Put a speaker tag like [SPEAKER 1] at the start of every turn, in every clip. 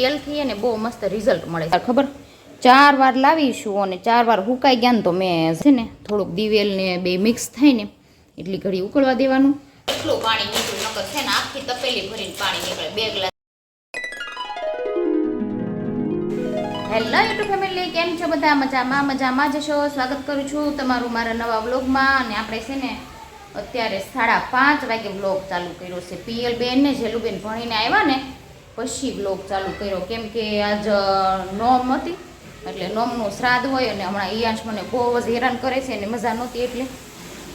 [SPEAKER 1] તેલથી અને બહુ મસ્ત રિઝલ્ટ મળે છે. ખબર? ચાર વાર લાવીશું અને ચાર વાર હુકાઈ ગયા ને તો મેં છે ને થોડુંક દિવેલને બે મિક્સ થાય ને એટલી ઘડી ઉકળવા દેવાનું. એટલું પાણી નીકળ્યું નકર છે ને આખી તપેલી ભરીને પાણી નીકળે, બે ગ્લાસ. હેલો યુટ્યુબ ફેમિલી કેમ છો બધા? મજામાં મજામાં જશો સ્વાગત કરું છું તમારું મારા નવા વ્લોગમાં. અને આપણે છે ને અત્યારે સાડા પાંચ વાગે વ્લોગ ચાલુ કર્યો છે. પીએલ બેન ને જેલુબેન ભણીને આવ્યા ને પછી બ્લોગ ચાલુ કર્યો. કેમ કે આજ નોમ હતી. એટલે નોમનું શ્રાદ્ધ હોય અને હમણાં ઈયાંશ મને બહુ જ હેરાન કરે છે અને મજા નહોતી એટલે.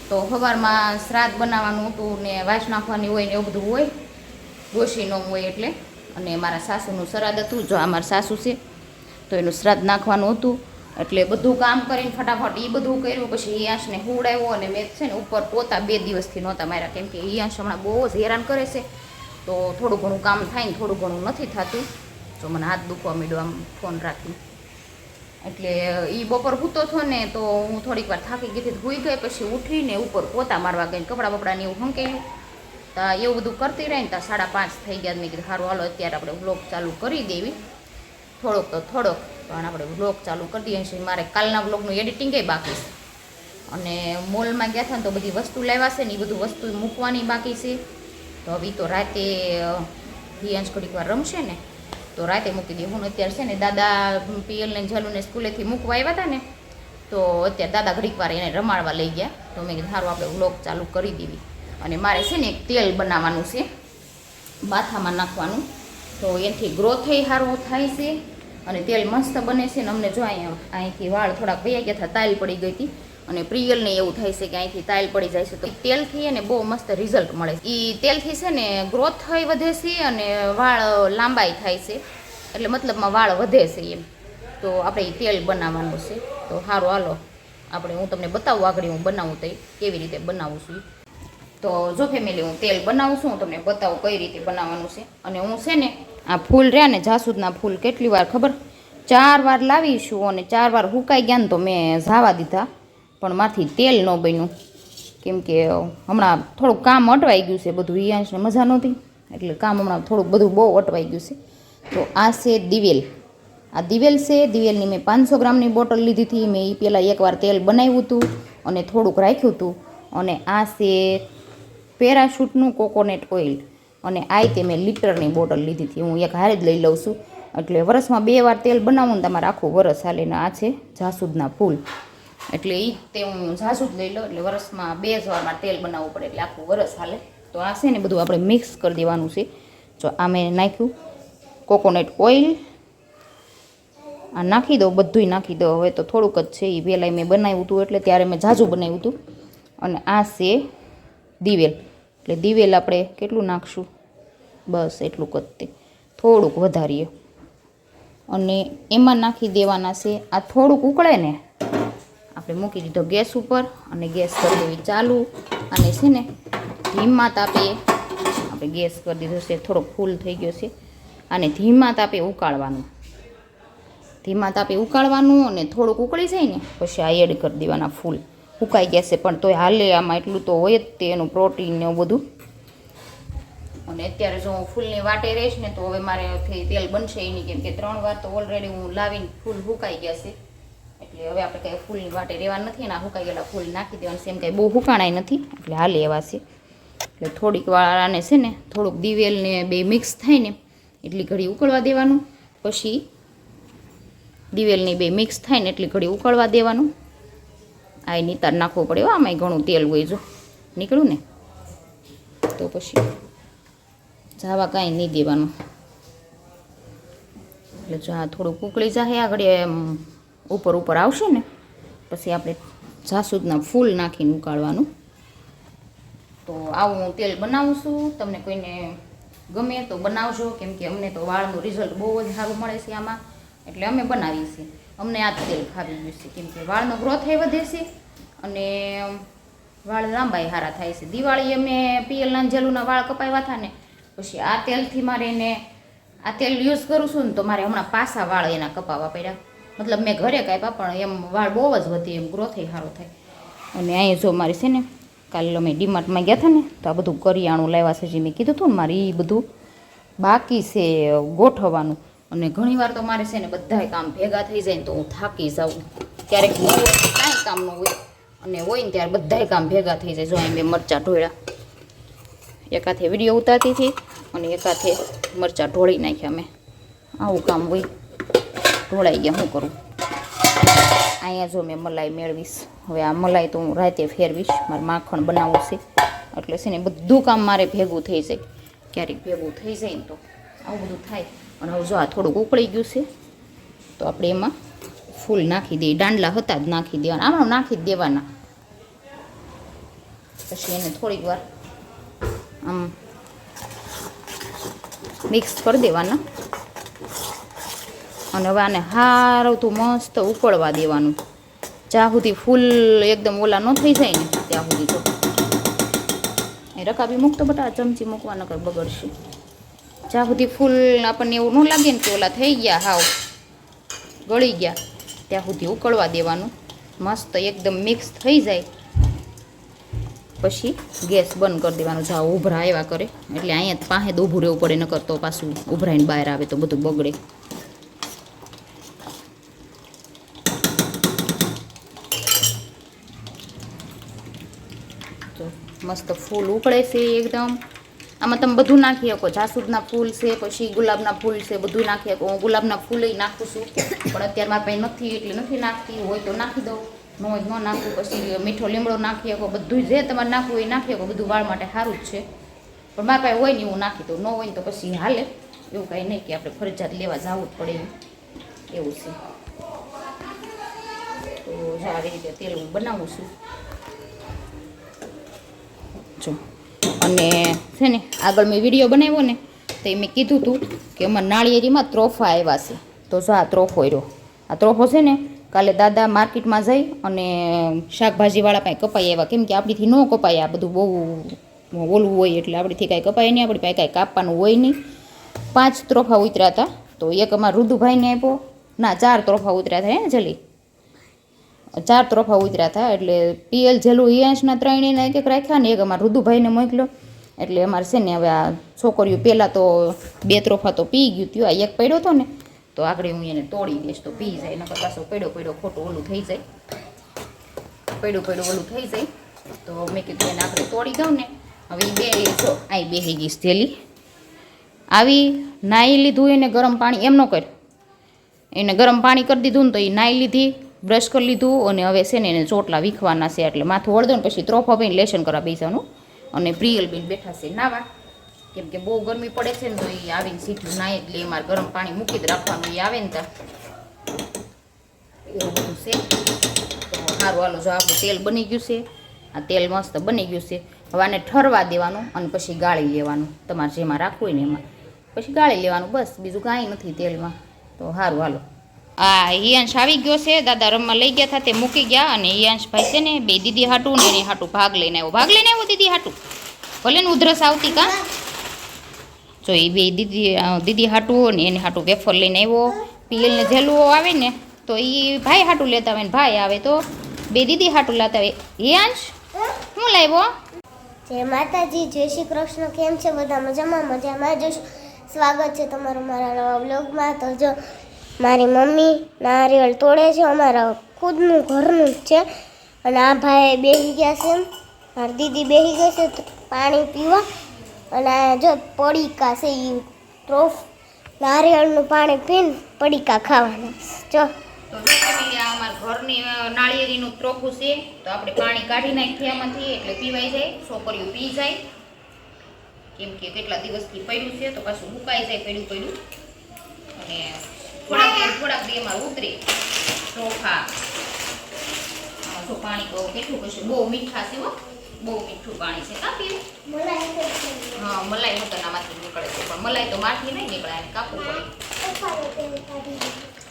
[SPEAKER 1] તો સવારમાં શ્રાદ્ધ બનાવવાનું હતું ને વાસ નાખવાની હોય ને એવું બધું હોય. ડોશી નોમ હોય એટલે. અને મારા સાસુનું શ્રાદ્ધ હતું, જો આ મારા સાસુ છે, તો એનું શ્રાદ્ધ નાખવાનું હતું. એટલે બધું કામ કરીને ફટાફટ એ બધું કર્યું. પછી ઈયાંશને હુવડાવ્યો અને મેં છે ને ઉપર પોતા બે દિવસથી નહોતા માર્યા. કેમ કે ઈયાંશ હમણાં બહુ જ હેરાન કરે છે. તો થોડું ઘણું કામ થાય ને થોડું ઘણું નથી થતું. તો મને હાથ દુખવા માંડ્યો આમ ફોન રાખી એટલે એ બપોર સૂતો હતો ને તો હું થોડીક વાર થાકી ગઈ હતી. ભૂઈ ગઈ પછી ઉઠીને ઉપર પોતા મારવા ગઈ કપડાં બપડાને એવું હંકેલું. તો એવું બધું કરતી રહી ને ત્યાં સાડા પાંચ થઈ ગયા મેં કીધું સારું હાલો, અત્યારે આપણે વ્લોગ ચાલુ કરી દેવી. થોડોક તો થોડોક, પણ આપણે વ્લોગ ચાલુ કરી દઈએ છીએ મારે કાલના વ્લોગનું એડિટિંગ બાકી છે. અને મોલમાં ગયા હતા ને તો બધી વસ્તુ લાવ્યા છે ને એ બધું વસ્તુ મૂકવાની બાકી છે. તો હવે તો રાતે હિયાંશ ઘડીક વાર રમશે ને, તો રાતે મૂકી દઈએ હું અત્યારે છે ને દાદા પિયલને જલુને સ્કૂલેથી મૂકવા આવ્યા હતા ને, તો અત્યારે દાદા ઘડીક વાર એને રમાડવા લઈ ગયા. તો મેં સારું આપણે વ્લોગ ચાલુ કરી દેવી. અને મારે છે ને એક તેલ બનાવવાનું છે બાથામાં નાખવાનું. તો એનાથી ગ્રોથ સારું થાય છે. અને તેલ મસ્ત બને છે ને અમને જો અહીંયા, અહીંથી વાળ થોડાક વૈયા ગયા હતા તાલ પડી ગઈ હતી. અને પ્રિયલને એવું થાય છે કે અહીંથી તાલ પડી જાય છે, તો તેલથી એને બહુ મસ્ત રિઝલ્ટ મળે છે. એ તેલથી છે ને ગ્રોથ થઈ વધે છે અને વાળ લાંબાઈ થાય છે. એટલે મતલબમાં વાળ વધે છે એમ. તો આપણે એ તેલ બનાવવાનું છે. તો સારું હાલો. આપણે હું તમને બતાવું આગળ હું બનાવું તો કેવી રીતે બનાવું છું તો જો ફેમિલી હું તેલ બનાવું છું, હું તમને બતાવું કઈ રીતે બનાવવાનું છે. અને હું છે ને આ ફૂલ રહ્યા ને જાસૂદના ફૂલ કેટલી વાર ખબર? ચાર વાર લાવીશું અને ચાર વાર હુકાઈ ગયા ને તો મેં ઝાવા દીધા. પણ મારથી તેલ ન બન્યું. કેમ કે હમણાં થોડુંક કામ અટવાઈ ગયું છે બધું ઈયાંશને મજા નહોતી. એટલે કામ હમણાં થોડુંક બધું બહુ અટવાઈ ગયું છે. તો આ છે દિવેલ. આ દિવેલ છે, દિવેલની મેં પાંચસો ગ્રામની બોટલ લીધી હતી. મેં એ પહેલાં એકવાર તેલ બનાવ્યું હતું અને થોડુંક રાખ્યું હતું. અને આ છે પેરાશૂટનું કોકોનટ ઓઇલ. અને આ તે મેં લીટરની બોટલ લીધી હતી. હું એક હારે જ લઈ લઉં છું. એટલે વરસમાં બે વાર તેલ બનાવું ને તમારે આખું વરસ હાલે ને આ છે જાસૂદના ફૂલ. એટલે એ તે હું જાસૂદ લઈ લઉં, એટલે વરસમાં બે જ તેલ બનાવવું પડે, એટલે આખું વરસ હાલે. તો આ છે ને બધું આપણે મિક્સ કરી દેવાનું છે. જો આ મેં નાખ્યું. Coconut oil. આ નાખી દો બધુંય નાખી દો હવે તો થોડુંક જ છે એ પહેલાં મેં બનાવ્યું હતું એટલે ત્યારે મેં ઝાઝું બનાવ્યું હતું અને આ છે દિવેલ. એટલે દિવેલ આપણે કેટલું નાખશું? બસ એટલું જ તે. થોડુંક વધારીએ. અને એમાં નાખી દેવાના છે, આ થોડુંક ઉકળે ને આપણે મૂકી દીધો ગેસ ઉપર અને ગેસ કરી દેવી ચાલુ. અને છે ને, ધીમા તાપે આપણે ગેસ કરી દીધો છે. થોડોક ફૂલ થઈ ગયો છે. અને ધીમા તાપે ઉકાળવાનું. ધીમા તાપે ઉકાળવાનું અને થોડુંક ઉકળી જાય ને, પછી આ એડ કરી દેવાના ફૂલ. ઉકાઈ ગયા છે, પણ તોય હાલે આમાં એટલું તો હોય જ તે, એનું પ્રોટીન ને એવું બધું. અને અત્યારે જો હું ફૂલની વાટે રહીશ ને, તો હવે મારે તેલ બનશે એની કેમ કે ત્રણ વાર તો ઓલરેડી હું લાવીને ફૂલ હુકાઈ ગયા છે. એટલે હવે આપણે કંઈ ફૂલની વાટે રહેવાનું નથી અને આ હુકાઈ ગયેલા ફૂલ નાખી દેવાનું છે, એમ કંઈ બહુ હુકાણાય નથી. એટલે હાલે એવા છે. એટલે થોડીક વાળાને છે ને, થોડુંક દિવેલને બે મિક્સ થાય ને એટલી ઘડી ઉકળવા દેવાનું. પછી દિવેલની બે મિક્સ થાય ને એટલી ઘડી ઉકળવા દેવાનું. આ નિતાર નાખવું પડે આમાંય ઘણું તેલ હોય જો. નીકળ્યું ને? તો પછી જાવા કાંઈ નહીં દેવાનું. એટલે જો આ થોડુંક ઉકળી જાય આગળ, એમ ઉપર ઉપર આવશે ને, પછી આપણે જાસૂદના ફૂલ નાખીને ઉકાળવાનું. તો આવું હું તેલ બનાવું છું. તમને કોઈને ગમે તો બનાવજો, કેમ કે અમને તો વાળનું રિઝલ્ટ બહુ જ સારું મળે છે આમાં. એટલે અમે બનાવીએ છીએ. અમને આ તેલ ખાવી ગયું છે, કેમ કે વાળનો ગ્રોથ એ વધે છે અને વાળ લાંબાઈ સારા થાય છે. દિવાળી અમે પીએલના જેલુના વાળ કપાવ્યા હતા ને, પછી આ તેલથી મારે એને આ તેલ યુઝ કરું છું ને, તો મારે હમણાં પાસા વાળ એના કપાવવા પડ્યા. મતલબ મેં ઘરે કાપ્યા, પણ એમ વાળ બહુ જ વધી, એમ ગ્રોથ સારો થાય. અને અહીંયા જો મારી છે ને કાલે અમે ડીમાર્ટમાં ગયા હતા ને, તો આ બધું કરિયાણું લાવ્યા છે જે મેં કીધું હતું ને મારે એ બધું બાકી છે ગોઠવવાનું. અને ઘણીવાર તો મારે છે ને બધાય કામ ભેગા થઈ જાય ને તો હું થાકી જાઉં. ક્યારેક કાંઈ કામ ન હોય. અને હોય ને ત્યારે બધાય કામ ભેગા થઈ જાય, જો અહીં મેં મરચાં ઢોળ્યા. એકાથે વીડિયો ઉતારતી હતી અને એકાથે મરચાં ઢોળી નાખ્યા મેં. આવું કામ હોય. ઢોળાઈ ગયા શું કરું? અહીંયા જો મેં મલાઈ મેળવીશ. હવે આ મલાઈ તો હું રાતે ફેરવીશ. મારે માખણ બનાવવું છે. એટલે છે ને બધું કામ મારે ભેગું થઈ જાય. ક્યારેક ભેગું થઈ જાય ને તો આવું બધું થાય. અને હવે જો આ થોડુંક ઉકળી ગયું છે, તો આપણે એમાં ફૂલ નાખી દઈએ. દાંડલા હતા જ નાખી દેવાના. આમાં નાખી જ દેવાના. પછી એને થોડીક વાર આમ મિક્સ કરી દેવાના. અને હવે આને હારવતું મસ્ત ઉકળવા દેવાનું. જ્યાં સુધી ફૂલ એકદમ ઓલા ન થઈ જાય ને, ત્યાં સુધી તો. એ રકાબી મૂકતો બટા ચમચી મૂકવા નકર બગડશે. જ્યાં સુધી ફૂલ આપણને એવું ન લાગે ને કે ઓલા થઈ ગયા હાવ, ગળી ગયા, ત્યાં સુધી ઉકળવા દેવાનું. મસ્ત એકદમ મિક્સ થઈ જાય. પછી ગેસ બંધ કરી દેવાનું. જાઓ ઉભરા આવ્યા કરે, એટલે અહીંયા પાસે ઊભું રહેવું પડે, નકર તો પાછું ઉભરાઈને બહાર આવે તો બધું બગડે તો મસ્ત ફૂલ ઉકળે છે એકદમ. આમાં તમે બધું નાખી શકો. જાસૂદના ફૂલ છે, પછી ગુલાબના ફૂલ છે, બધું નાખી શકો. હું ગુલાબના ફૂલે નાખું છું, પણ અત્યારે મારા પાસે નથી, એટલે નથી નાખતી. હોય તો નાખી દઉં. ન હોય ન નાખું. પછી મીઠો લીમડો નાખી શકો. બધું જે તમારે નાખવું એ નાખી શકો. બધું વાળ માટે સારું જ છે. પણ મારા પાસે હોય ને હું નાખી દઉં. ન હોય તો પછી હાલે. એવું કાંઈ નહીં કે આપણે ફરજિયાત લેવા જવું જ પડે એવું. છે. તો આવી રીતે તેલ હું બનાવું છું. જો અને છે ને, આગળ મેં વીડિયો બનાવ્યો ને, તો મેં કીધું હતું કે અમારા નાળિયેરીમાં ત્રોફા આવ્યા છે. તો જો આ ત્રોફો રહ્યો આ ત્રોફો છે ને, કાલે દાદા માર્કેટમાં જઈ અને શાકભાજીવાળા પાસે કપાઈ આવ્યા. કેમ કે આપણીથી ન કપાય, આ બધું બહુ ઓલું હોય એટલે આપણીથી કાંઈ કપાય નહીં, આપણી પાસે કાંઈ કાપવાનું હોય નહીં. પાંચ ત્રોફા ઉતર્યા હતા. તો એક અમારા રુદુભાઈને આપ્યો. ના, ચાર ત્રોફા ઉતર્યા હતા, હે જલી? ચાર તરફા ઉતર્યા હતા, એટલે પીએલ જેલું હિયાંશના ત્રણેયને એક એક રાખ્યા ને એક અમારા રુદુભાઈને મોકલ્યો. એટલે અમારે છે ને હવે આ છોકરીઓ પહેલાં તો બે ત્રોફા તો પી ગયું હતું આ એક પડ્યો હતો ને, તો આગળ હું એને તોડી દઈશ તો પી જાય એના પાછો પડ્યો પડ્યો ખોટું ઓલું થઈ જાય. પડ્યું પડ્યું ઓલું થઈ જાય, તો મેં કીધું એને આપણે તોડી દઉં ને, હવે એ બે જો અહીં બેસી ગઈશ થેલી. આવી નાહી લીધું એને ગરમ પાણી, એમ ન કર એને ગરમ પાણી કરી દીધું ને તો એ નાહી લીધી બ્રશ કરી લીધું અને હવે છે ને એને ચોટલા વીખવાના છે એટલે માથું વળદો ને પછી ત્રોફા બેન લેશન કરવા બેસવાનું અને પ્રિયલ બેન બેઠા છે નાવા. કેમ કે બહુ ગરમી પડે છે ને તો એ આવીને સીધું નાહી એટલે એ મારે ગરમ પાણી મૂકી જ રાખવાનું એ આવે ને ત્યાં. એવું બધું છે. તો સારું હાલો, જો આપણું તેલ બની ગયું છે. આ તેલ મસ્ત બની ગયું છે. હવે આને ઠરવા દેવાનું અને પછી ગાળી લેવાનું. તમારે જેમાં રાખવું હોય ને એમાં. પછી ગાળી લેવાનું બસ, બીજું કાંઈ નથી તેલમાં. તો સારું હાલો. આ હિયાંશ આવી ગયો છે. દાદા રમવા લઈ ગયા હતા, તે મૂકી ગયા અને હિયાંશ ભાઈ છે ને બે દીદી હાટું ને એની હાટું ભાગ લઈને આવ્યો. ભાગ લઈને આવ્યો દીદી હાટું? ભલે ને ઉધરસ આવતી કા? જો એ બે દીદી દીદી હાટું ને એની હાટું વેફર લઈને આવ્યો. પીએલને જેલુઓ આવે ને, તો એ ભાઈ હાટું લેતા આવે ને ભાઈ આવે તો બે દીદી હાટું લાતા આવે. હિયાંશ શું લાવ્યો?
[SPEAKER 2] જય માતાજી, જય શ્રી કૃષ્ણ. કેમ છે? બધા મજામાં? મજામાં જો સ્વાગત છે તમારું મારા બ્લોગમાં તો જો મારી મમ્મી નારિયેળ તોડે છે, અમારા ખુદનું ઘરનું જ છે. અને આ ભાઈ બેસી ગયા છે મારી દીદી બેસી ગઈ છે પાણી પીવા. અને જો પડીકા છે એ ટ્રોફ નારિયેળનું પાણી પીને પડીકા ખાવાના. જો.
[SPEAKER 1] ઘરની નાળિયેરીનું ત્રોફું છે, તો આપણે પાણી કાઢી નાખીએ એટલે પીવાઈ જાય, છોકરીઓ પી જાય. કેમ કેટલા દિવસથી પડ્યું છે, તો પાછું મુકાઈ જાય, પડ્યું પડ્યું. અને થોડાક થોડાક બે માં ઉતરે. ચોખા. તો પાણી કહો કેટલું કશું બહુ મીઠા છે હો. બહુ મીઠું પાણી છે. હા મલાઈ વગરનામાંથી નીકળે છે. પણ મલાઈ તો માઠી નહીં નીકળે એને કાપવું પડે.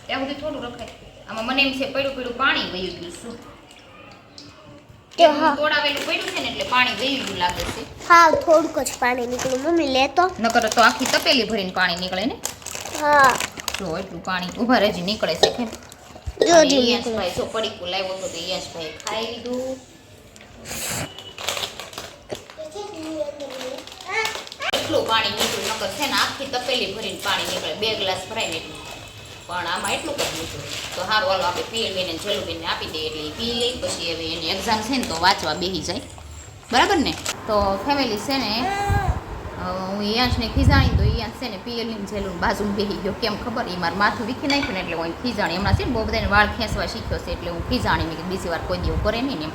[SPEAKER 1] ત્યાં સુધી થોડું રખાય. આમાં મને એમ છે પડ્યું પડ્યું પાણી વયું ગયું શું તોડાવેલું પડ્યું છે ને એટલે પાણી વહી ગયું લાગે છે.
[SPEAKER 2] હા થોડુંક જ પાણી નીકળ્યું. મમ્મી લેતો.
[SPEAKER 1] નકર તો આખી તપેલી ભરીને પાણી નીકળે ને.
[SPEAKER 2] હા.
[SPEAKER 1] જો એટલું પાણી ઊભા રહેજી નીકળે છે કે
[SPEAKER 2] જોજી
[SPEAKER 1] યશભાઈ જો પડીકું લાવ્યો તો યશભાઈ ખાઈ લીધું. એટલું પાણી પાણી નીકળ્યું નકર છે ને આખી તપેલી ભરીને પાણી નીકળે બે ગ્લાસ ભરાય એટલું. પણ આમાં એટલું જ નીકળ્યું તો સારું હાલો આપણે પીએલબીને જલુબીને આપી દઈએ એટલે પી લઈ પછી હવે એની એક્ઝામ છે ને તો વાંચવા બેસી જાય. બરાબર ને? તો ફેમિલી છે ને હું ઈયાંશને ખીજાણી તો ઈયાંશ છે ને પીએલની જેલું બાજુમાં બેસી ગયો. કેમ ખબર? એ મારું માથું વીખી નાખ્યું ને એટલે હું ખીજાણી. હમણાં છે ને બહુ બધાને વાળ ખેંચવા શીખ્યો છે એટલે હું ખીજાણી. મેં બીજી વાર કોઈ દેવું કરે નહીં ને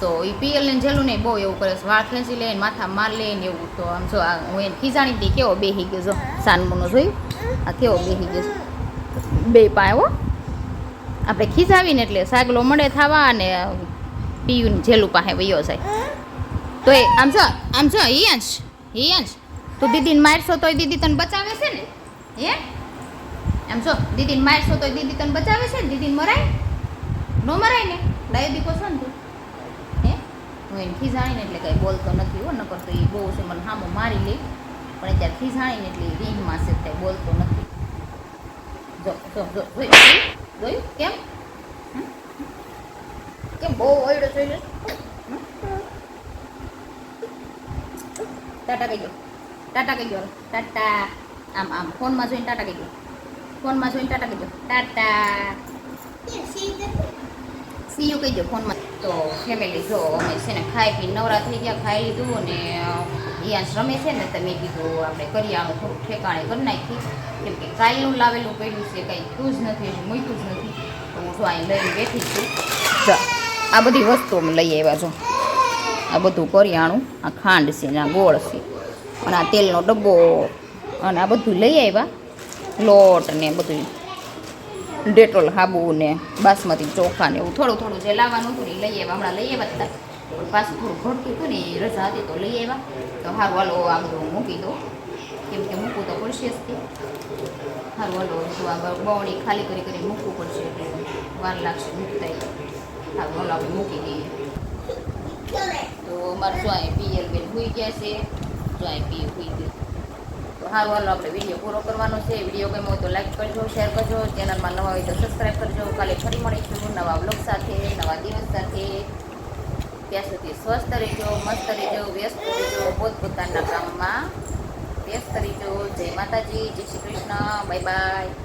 [SPEAKER 1] તો એ પીએલ ને જેલું ને બહુ એવું કરે છે. વાળ ખેંચી લે માથા માર લે ને એવું. તો આમ જો હું એને ખીજાણી હતી કેવો બેસી ગયો. જો, સાનમોનો જોયું? આ કેવો બેસી ગયો. છે. બે પાયો આપણે ખીજાવીને એટલે સાગલો મળે થવા અને પીયુને જેલું પાસે વયો જાય. તો એ, આમ જો આમ જો હિયાંશ હિયાંશ તું દીદીને મારશો તોય દીદી તને બચાવે છે ને? હે? એમ છો દીદીને મારશો તોય દીદી તને બચાવે છે ને? દીદીને મરાય? નો મરાય ને? ડાયો દીકો છો ને તું? હે? હું એને ખીજાણીને એટલે કંઈ બોલતો નથી હો, નકર તો એ બહુ છે, મને હામો મારી લે. પણ અત્યારે ખીજાણીને એટલે એ રીંગમાં છે કંઈ બોલતો નથી. જો જો જો, જોયું? કેમ? કેમ બહુ ઓયડો જોઈ ટાટા કહી દો ટાટા કહી દો ટાટા. આમ આમ. ફોનમાં જોઈને ટાટા કહી દો ફોનમાં જોઈને ટાટા કહી દો ટાટા. સી યુ કહી દો ફોનમાં. તો ફેમિલી જો અમે છે ને ખાઈ પી નવરા થઈ ગયા, ખાઈ લીધું અને અહીંયા રમે છે ને, તો મેં કીધું આપણે કરિયાણું થોડું ઠેકાણે કરી નાખી કેમ કે કાયલું લાવેલું પડ્યું છે, કંઈ થયું જ નથી મૂક્યું જ નથી. તો હું જો અહીં લઈને બેઠી છું. આ બધી વસ્તુ અમે લઈ આવ્યા છો આ બધું કરિયાણું આ ખાંડ છે ને આ ગોળ છે. અને આ તેલનો ડબ્બો અને આ બધું લઈ આવ્યા. લોટ ને બધું. ડેટોલ હાબુ ને બાસમતી ચોખા ને એવું થોડું થોડું જે લાવવાનું હતું ને લઈ આવ્યા. હમણાં લઈ આવ્યા હતા. પણ પાછું થોડું ઘટતું હતું ને એ રજા હતી તો લઈ આવ્યા. તો સારું હાલો આ બધું મૂકી દો કેમ કે મૂકવું તો પડશે જ તે સારું હાલો તો આ બવણી ખાલી કરી કરી મૂકવું પડશે એટલે વાર લાગશે મૂકતા સારું હાલો આપણે મૂકી દઈએ. તો અમારે શું અહીં પીએલ બેન હોઈ ગયા છે, જો અહીં હોઈ ગયું તો હા હાલો, આપણે વીડિયો પૂરો કરવાનો છે. વીડિયો ગમ્યો હોય તો લાઈક કરજો શેર કરજો. ચેનલમાં નવા હોય તો સબસ્ક્રાઈબ કરજો. કાલે ફરી મળીશું નવા બ્લોગ સાથે, નવા દિવસ સાથે. ત્યાં સુધી સ્વસ્થ રહેજો, મસ્ત રહેજો, વ્યસ્ત રહેજો, પોતપોતાના કામમાં વ્યસ્ત રહેજો. જય માતાજી, જય શ્રી કૃષ્ણ. Bye bye